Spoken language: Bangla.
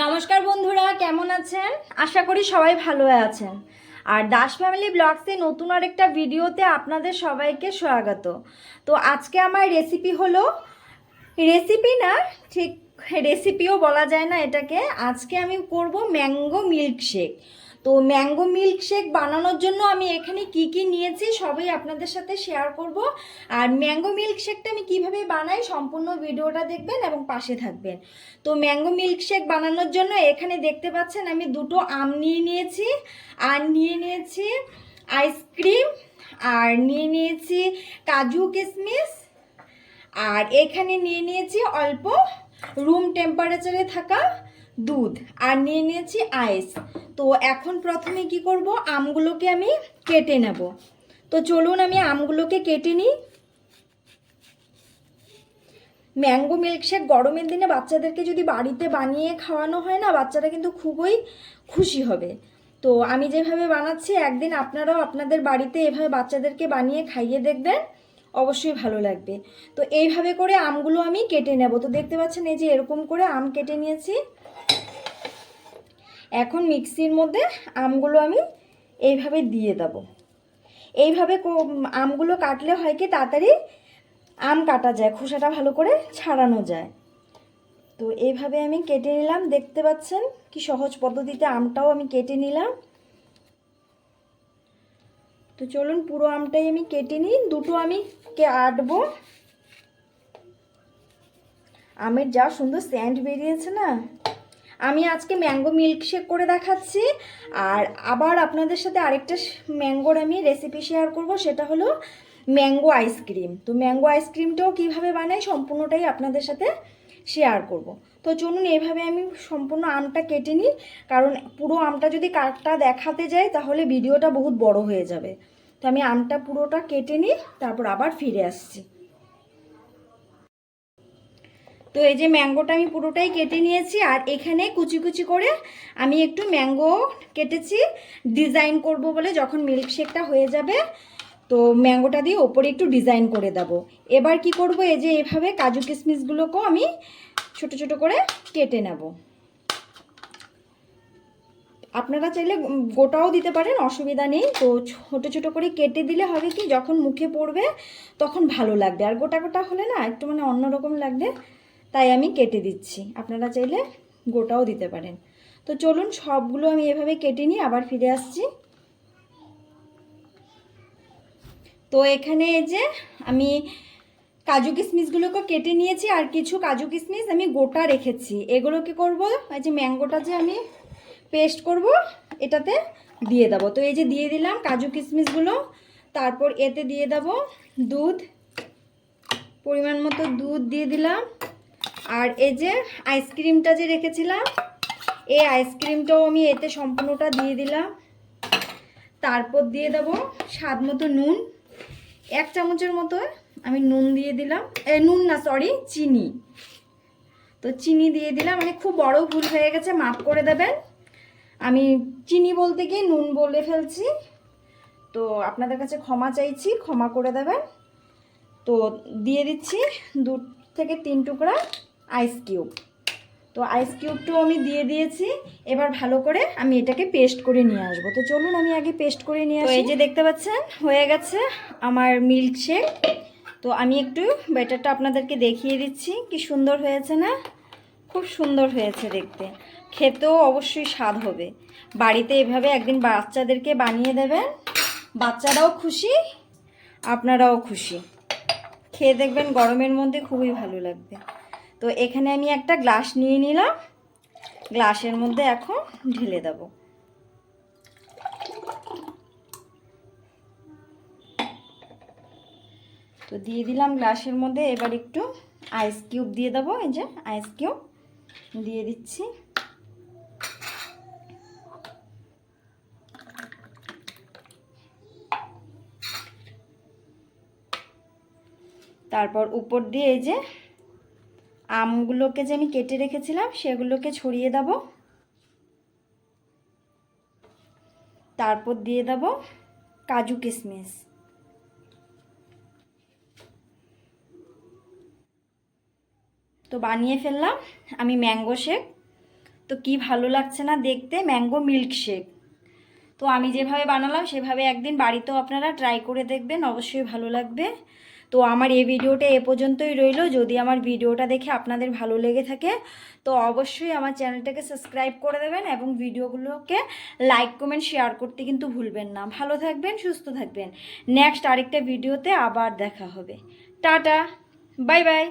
নমস্কার বন্ধুরা, কেমন আছেন? আশা করি সবাই ভালো আছেন। আর দাস ফ্যামিলি ব্লগসে নতুন আরেকটা ভিডিওতে আপনাদের সবাইকে স্বাগত। তো আজকে আমার রেসিপি হলো রেসিপি না, ঠিক রেসিপিও বলা যায় না এটাকে। আজকে আমি করব ম্যাঙ্গো মিল্কশেক। তো ম্যাঙ্গো মিল্কশেক বানানোর জন্য আমি এখানে কি কি নিয়েছি সবই আপনাদের সাথে শেয়ার করব। আর ম্যাঙ্গো মিল্কশেকটা আমি কীভাবে বানাই সম্পূর্ণ ভিডিওটা দেখবেন এবং পাশে থাকবেন। তো ম্যাঙ্গো মিল্কশেক বানানোর জন্য এখানে দেখতে পাচ্ছেন আমি দুটো আম নিয়ে নিয়েছি, আর নিয়ে নিয়েছি আইসক্রিম, আর নিয়ে নিয়েছি কাজু কিশমিশ আর এখানে নিয়ে নিয়েছি অল্প রুম টেম্পারেচারে থাকা দুধ আর নিয়ে নিয়েছি আইস। তো এখন প্রথমে কি করব? আমগুলোকে আমি কেটে নেব। তো চলুন আমি আমগুলোকে কেটে নিই। ম্যাঙ্গো মিল্কশেক গরমের দিনে বাচ্চাদেরকে যদি বাড়িতে বানিয়ে খাওয়ানো হয় না, বাচ্চারা কিন্তু খুবই খুশি হবে। তো আমি যেভাবে বানাচ্ছি, একদিন আপনারাও আপনাদের বাড়িতে এভাবে বাচ্চাদেরকে বানিয়ে খাইয়ে দেখবেন। অবশ্যই ভালো লাগবে। তো এইভাবে করে আমগুলো আমি কেটে নেব। তো দেখতে পাচ্ছেন এই যে এরকম করে আম কেটে নিয়েছি। এখন মিক্সির মধ্যে আমগুলো আমি এইভাবে দিয়ে দেব। এইভাবে আমগুলো কাটলে হয় কি তাড়াতাড়ি আম কাটা যায়, খোসাটা ভালো করে ছাড়ানো যায়। তো এইভাবে আমি কেটে নিলাম। দেখতে পাচ্ছেন কি সহজ পদ্ধতিতে আমটাও আমি কেটে নিলাম। তো চলুন পুরো আমটাই আমি কেটে নিই। দুটো আমি কে আটবো। আমের যা সুন্দর স্যান্ড বেরিয়েছে না। আমি আজকে ম্যাঙ্গো মিল্কশেক করে দেখাচ্ছি। আর আবার আপনাদের সাথে আরেকটা ম্যাঙ্গোর আমি রেসিপি শেয়ার করব, সেটা হলো ম্যাঙ্গো আইসক্রিম তো ম্যাঙ্গো আইসক্রিমটাও কীভাবে বানাই সম্পূর্ণটাই আপনাদের সাথে শেয়ার করব। তো চলুন এভাবে আমি সম্পূর্ণ আমটা কেটে নিই, কারণ পুরো আমটা যদি কাটটা দেখাতে যাই তাহলে ভিডিওটা বহুত বড় হয়ে যাবে। তো আমি আমটা পুরোটা কেটে নিই, তারপর আবার ফিরে আসছি। তো এই যে ম্যাঙ্গোটা আমি পুরোটাই কেটে নিয়েছি, আর এখানে কুচি কুচি করে আমি একটু ম্যাঙ্গো কেটেছি, ডিজাইন করব বলে যখন মিল্কশেকটা হয়ে যাবে তো ম্যাঙ্গোটা দিয়ে ওপরে একটু ডিজাইন করে দেব। এবার কি করব, এই যে এভাবে কাজু কিশমিশগুলোকেও আমি ছোট ছোট করে কেটে নেব। আপনারা চাইলে গোটাও দিতে পারেন, অসুবিধা নেই। তো ছোট ছোট করে কেটে দিলে হবে কি, যখন মুখে পড়বে তখন ভালো লাগবে। আর গোটা গোটা হলে না একটু মানে অন্যরকম লাগবে, তাই আমি কেটে দিচ্ছি। আপনারা চাইলে গোটাও দিতে পারেন। তো চলুন সবগুলো আমি এভাবে কেটে নিই আবার ফিরে আসছি। তো এখানে এই যে আমি কাজু কিশমিশগুলোকে কেটে নিয়েছি আর কিছু কাজু কিশমিশ আমি গোটা রেখেছি। এগুলো কি করব? এই যে ম্যাঙ্গোটা যে আমি পেস্ট করব, এটাতে দিয়ে দেবো। তো এই যে দিয়ে দিলাম কাজু কিশমিশগুলো তারপর এতে দিয়ে দেবো দুধ, পরিমাণ মতো দুধ দিয়ে দিলাম। আর এই যে আইসক্রিমটা যে রেখেছিলাম, এই আইসক্রিমটাও আমি এতে সম্পূর্ণটা দিয়ে দিলাম। তারপর দিয়ে দেব স্বাদ মতো নুন। এক চামচের মতো আমি নুন দিয়ে দিলাম। এ, নুন না সরি চিনি। তো চিনি দিয়ে দিলাম। মানে খুব বড় ভুল হয়ে গেছে, মাফ করে দেবেন। আমি চিনি বলতে গিয়ে নুন বলে ফেলছি। তো আপনাদের কাছে ক্ষমা চাইছি, ক্ষমা করে দেবেন। তো দিয়ে দিচ্ছি দু থেকে তিন টুকরা আইস কিউব তো আইস কিউবটাও আমি দিয়ে দিয়েছি। এবার ভালো করে আমি এটাকে পেস্ট করে নিয়ে আসব। তো চলুন আমি আগে পেস্ট করে নিয়ে আসি। এই যে দেখতে পাচ্ছেন হয়ে গেছে আমার মিল্ক শেক তো আমি একটু ব্যাটারটা আপনাদেরকে দেখিয়ে দিচ্ছি কি সুন্দর হয়েছে না? খুব সুন্দর হয়েছে দেখতে। খেতেও অবশ্যই স্বাদ হবে। বাড়িতে এভাবে একদিন বাচ্চাদেরকে বানিয়ে দেবেন বাচ্চারাও খুশি আপনারাও খুশি। খেয়ে দেখবেন গরমের মধ্যে খুবই ভালো লাগবে। তো এখানে আমি একটা গ্লাস নিয়ে নিলাম। গ্লাসের মধ্যে এখন ঢেলে দেব। তো দিয়ে দিলাম গ্লাসের মধ্যে। এবার একটু আইস কিউব দিয়ে দেবো। এই যে আইস কিউব দিয়ে দিচ্ছি। তারপর উপর দিয়ে এই যে আমগুলোকে যে আমি কেটে রেখেছিলাম, সেগুলোকে ছড়িয়ে দেব। তারপর দিয়ে দেব কাজু কিশমিশ। তো বানিয়ে ফেললাম, আমি ম্যাঙ্গো শেক। তো কি ভালো লাগছে না দেখতে, ম্যাঙ্গো মিল্কশেক তো আমি যেভাবে বানালাম, সেভাবে একদিন বাড়িতেও আপনারা ট্রাই করে দেখবেন, অবশ্যই ভালো লাগবে। তো আমার এই ভিডিওটা এ পর্যন্তই রইল। যদি আমার ভিডিওটা দেখে আপনাদের ভালো লেগে থাকে, তো অবশ্যই আমার চ্যানেলটাকে সাবস্ক্রাইব করে দেবেন এবং ভিডিওগুলোকে লাইক, কমেন্ট, শেয়ার করতে কিন্তু ভুলবেন না। ভালো থাকবেন, সুস্থ থাকবেন। নেক্সট আরেকটা ভিডিওতে আবার দেখা হবে। Tata, bye bye.